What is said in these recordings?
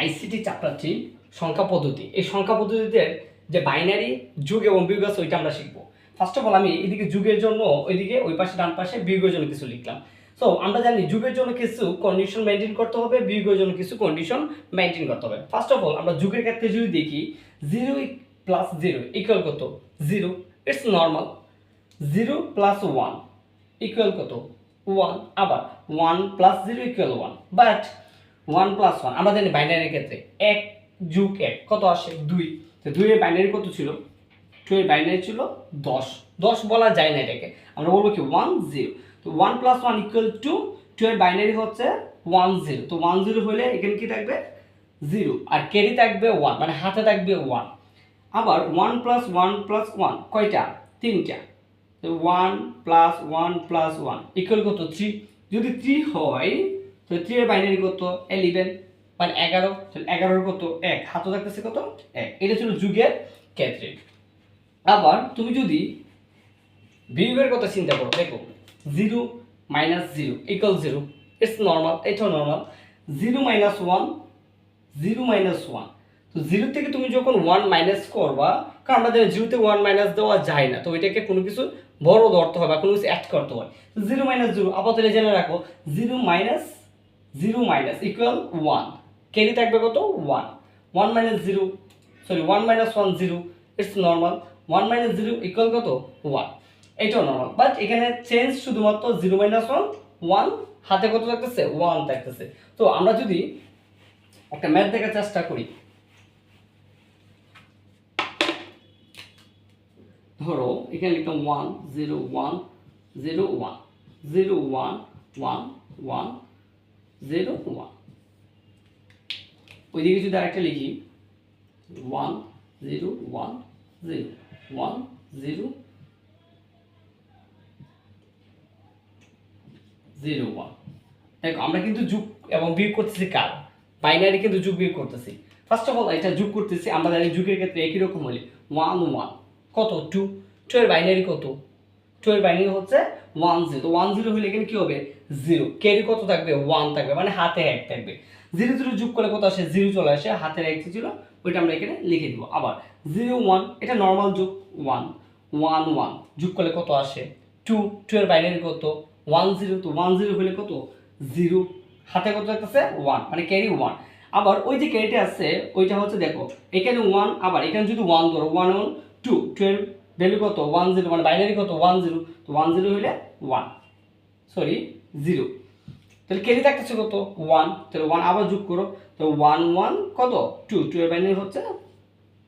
ICT চ্যাপ্টারটি সংখ্যা পদ্ধতি। এই সংখ্যা পদ্ধতিতে যে বাইনারি যুগ এবং বিয়োগ আছে, ওইটা আমরা শিখব। ফার্স্ট অফ অল আমি এদিকে যুগের জন্য, ওইদিকে ওই পাশে ডান পাশে বিয়োগের জন্য কিছু লিখলাম। সো আমরা জানি যুগের জন্য কিছু কন্ডিশন মেনটেন করতে হবে, বিয়োগের জন্য কিছু কন্ডিশন মেনটেন করতে হবে। ফার্স্ট অফ অল আমরা যুগের ক্ষেত্রে যদি দেখি জিরো প্লাস জিরো ইকুয়াল কত? Zero it's normal zero plus one equal কত? ওয়ান আবার one plus zero equal one but one plus one. আমরা জানি বাইনারির ক্ষেত্রে এক যুগ এক, কত আসে? দুই। তো দুইয়ের বাইনারি কত ছিল? টু বাইনারি ছিল দশ। দশ বলা যায় না এটাকে। আমরা বলব কি ওয়ান জিরো তো one plus one equal two two এর বাইনারি হচ্ছে ওয়ান জিরো তো ওয়ান জিরো হলে এখানে কি থাকবে? জিরো আর ক্যারি থাকবে ওয়ান মানে হাতে থাকবে ওয়ান আবার one plus one plus one কয়টা? তিনটা। One plus one plus one equal কত? থ্রি যদি থ্রি হয় তো থ্রি এর বাইনারি কত? এলিভেন মানে এগারো? এগারোর কত? এক। হাতে থাকতেছে কত? এক। এটা ছিল যুগের ক্ষেত্রে। আবার তুমি যদি বিয়োগের কথা চিন্তা করো, দেখো, zero minus zero equal zero. It's normal এটাও normal zero minus one, zero minus one. তো জিরো থেকে তুমি যখন ওয়ান মাইনাস করবা, কারণ আমরা জানি জিরোতে ওয়ান মাইনাস দেওয়া যায় না, তো এটাকে কোনো কিছু বড় ধরতে হয় বা কোনো কিছু অ্যাড করতে হয়। জিরো মাইনাস জিরো, আপাতত জেনে রাখো, zero minus zero minus equal one carry থাকবে কত? One one minus zero sorry one minus one zero it's normal one minus zero equal কত? ওয়ান এটাও নর্মাল বাট এখানে চেঞ্জ শুধুমাত্র জিরো মাইনাস ওয়ান ওয়ান হাতে কত থাকতেছে? ওয়ান থাকতেছে। তো আমরা যদি একটা ম্যাথ দেখার চেষ্টা করি। ধরো, এখানে লিখলাম one zero one zero one zero one one one zero one. ওইদিকে যদি আরেকটা লিখি, one zero one zero one zero zero one. দেখো, আমরা কিন্তু যুগ এবং বিয়োগ করতেছি কার? বাইনারি কিন্তু যুগ বিয়োগ করতেছি। ফার্স্ট অফ অল এটা যুগ করতেছি, আমরা জানি যুগের ক্ষেত্রে একই রকম হলে ওয়ান ওয়ান কত? টু টু এর বাইনারি কত? টু এর হচ্ছে ওয়ান জিরো তো ওয়ান জিরো হলে এখানে কি হবে? জিরো ক্যারি কত থাকবে? ওয়ান থাকবে মানে হাতে এক থাকবে। জিরো জিরো যোগ করলে কত আসে? জিরো চলে আসে। হাতের এক ছিল, ওইটা আমরা এখানে লিখে দিব। আবার জিরো ওয়ান এটা নর্মাল যুগ ওয়ান ওয়ান ওয়ান যোগ করলে কত আসে? টু টু এর বাইনারি কত? ওয়ান জিরো তো ওয়ান জিরো হলে কত? জিরো হাতে কত থাকতেছে? ওয়ান মানে ক্যারি ওয়ান আবার ওই যে ক্যারিটা আছে, ওইটা হচ্ছে দেখো, এখানে ওয়ান আবার এখানে যদি ওয়ান ধরো ওয়ান ওয়ান টু টু এর ভ্যালু কত? ওয়ান জিরো মানে বাইনারি কত? ওয়ান জিরো তো ওয়ান জিরো হইলে ওয়ান সরি জিরো তাহলে ক্যারি থাকতেছে কত? ওয়ান তাহলে ওয়ান আবার যোগ করো। তো ওয়ান ওয়ান কত? টু টু এর বাইনারি হচ্ছে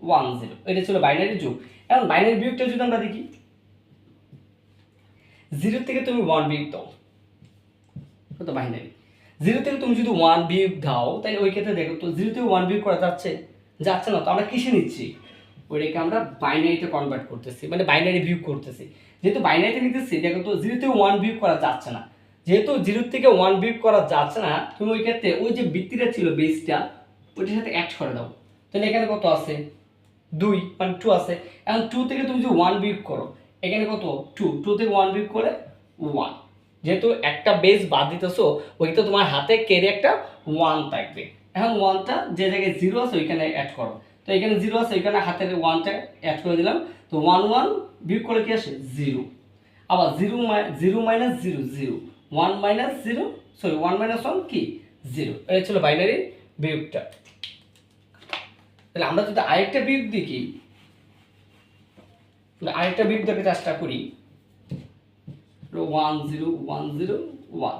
ওয়ান জিরো এটা ছিল বাইনারি যুগ। এখন বাইনারি বিয়োগটা যদি আমরা দেখি জিরো থেকে তুমি ওয়ান বিয়োগ দাও। কত বাইনারি জিরো থেকে তুমি যদি ওয়ান বিয়োগ দাও, তাহলে ওই ক্ষেত্রে দেখো তো জিরো থেকে ওয়ান বিয়োগ করা যাচ্ছে? যাচ্ছে না। তো আমরা কিসে নিচ্ছি? ওইটাকে আমরা বাইনারিতে কনভার্ট করতেছি মানে বাইনারি বিয়োগ করতেছি। যেহেতু বাইনারিতে নিতেছি দেখো তো জিরো থেকে ওয়ান বিয়োগ করা যাচ্ছে না। যেহেতু জিরো থেকে ওয়ান বিয়োগ করা যাচ্ছে না, তুমি ওই ক্ষেত্রে ওই যে বৃত্তিটা ছিল বেসটা ওইটার সাথে অ্যাড করে দাও। তাহলে এখানে কত আছে? দুই মানে টু আছে। এখন টু থেকে তুমি যদি ওয়ান বিয়োগ করো, এখানে কত? টু টু থেকে ওয়ান বিয়োগ করে ওয়ান যেহেতু একটা বেস বাদ দিতেছো ওইটা তোমার হাতে কেড়ে একটা ওয়ান থাকবে। এখন ওয়ানটা যে জায়গায় জিরো আছে, ওইখানে অ্যাড করো। তো এখানে জিরো আছে ওইখানে হাতের ওয়ানটা অ্যাড করে দিলাম। তো ওয়ান ওয়ান বিয়োগ করে কি আসে? জিরো আবার zero zero minus zero zero one minus zero sorry one minus one কি? জিরো এটা ছিল বাইনারি বিয়োগটা। তাহলে আমরা যদি আরেকটা বিয়োগ দেখি তাহলে আরেকটা বিয়োগ দেখে চেষ্টা করি। One zero one zero one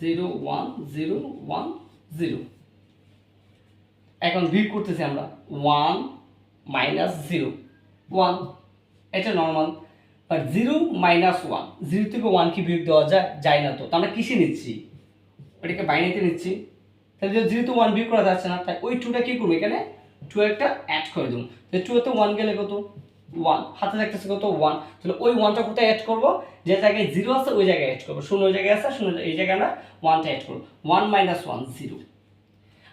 zero one zero one zero এখন বিয়োগ করতেছি আমরা ওয়ান মাইনাস জিরো ওয়ান এটা normal but zero minus one zero থেকে ওয়ান কি বিয়োগ দেওয়া যায় যায় না তো। আমরা কিসে নিচ্ছি? ওটাকে বাইনারিতে নিচ্ছি। তাহলে যদি জিরো তো ওয়ান বিয়োগ করা যাচ্ছে না তাই ওই টুটা কী করব এখানে? টু একটা অ্যাড করে দেবো। তো টুতে ওয়ান গেলে কত? ওয়ান হাতে থাকতেছে কত? ওয়ান তাহলে ওই ওয়ানটা কোথায় অ্যাড করব? যে জায়গায় জিরো আছে, ওই জায়গায় অ্যাড করব। শূন্য ওই জায়গায় আছে, শূন্য এই জায়গায় আমরা ওয়ানটা অ্যাড করব। ওয়ান মাইনাস ওয়ান জিরো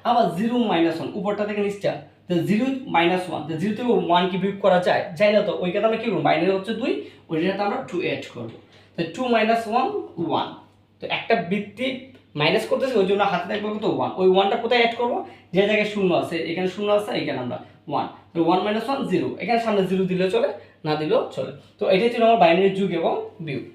আবার জিরো মাইনাস ওয়ান উপরটা থেকে নিচটা, তো জিরো মাইনাস ওয়ান তো জিরো থেকে ওয়ান কি বিয়োগ করা যায়? যাই না তো ওইখানে আমরা কী করব? বাইনারি হচ্ছে দুই, ওইটাতে আমরা টু অ্যাড করব। তো টু মাইনাস ওয়ান ওয়ান তো একটা বৃত্তি মাইনাস করতেছি, ওই জন্য হাতে থাকবে কত? ওয়ান ওই ওয়ানটা কোথায় অ্যাড করব? যে জায়গায় শূন্য আছে, এখানে শূন্য আছে, এখানে আমরা ওয়ান তো ওয়ান মাইনাস ওয়ান জিরো এখানে সামনে জিরো দিলেও চলে, না দিলেও চলে। তো এটাই ছিল আমার বাইনারি যুগ এবং বিয়োগ।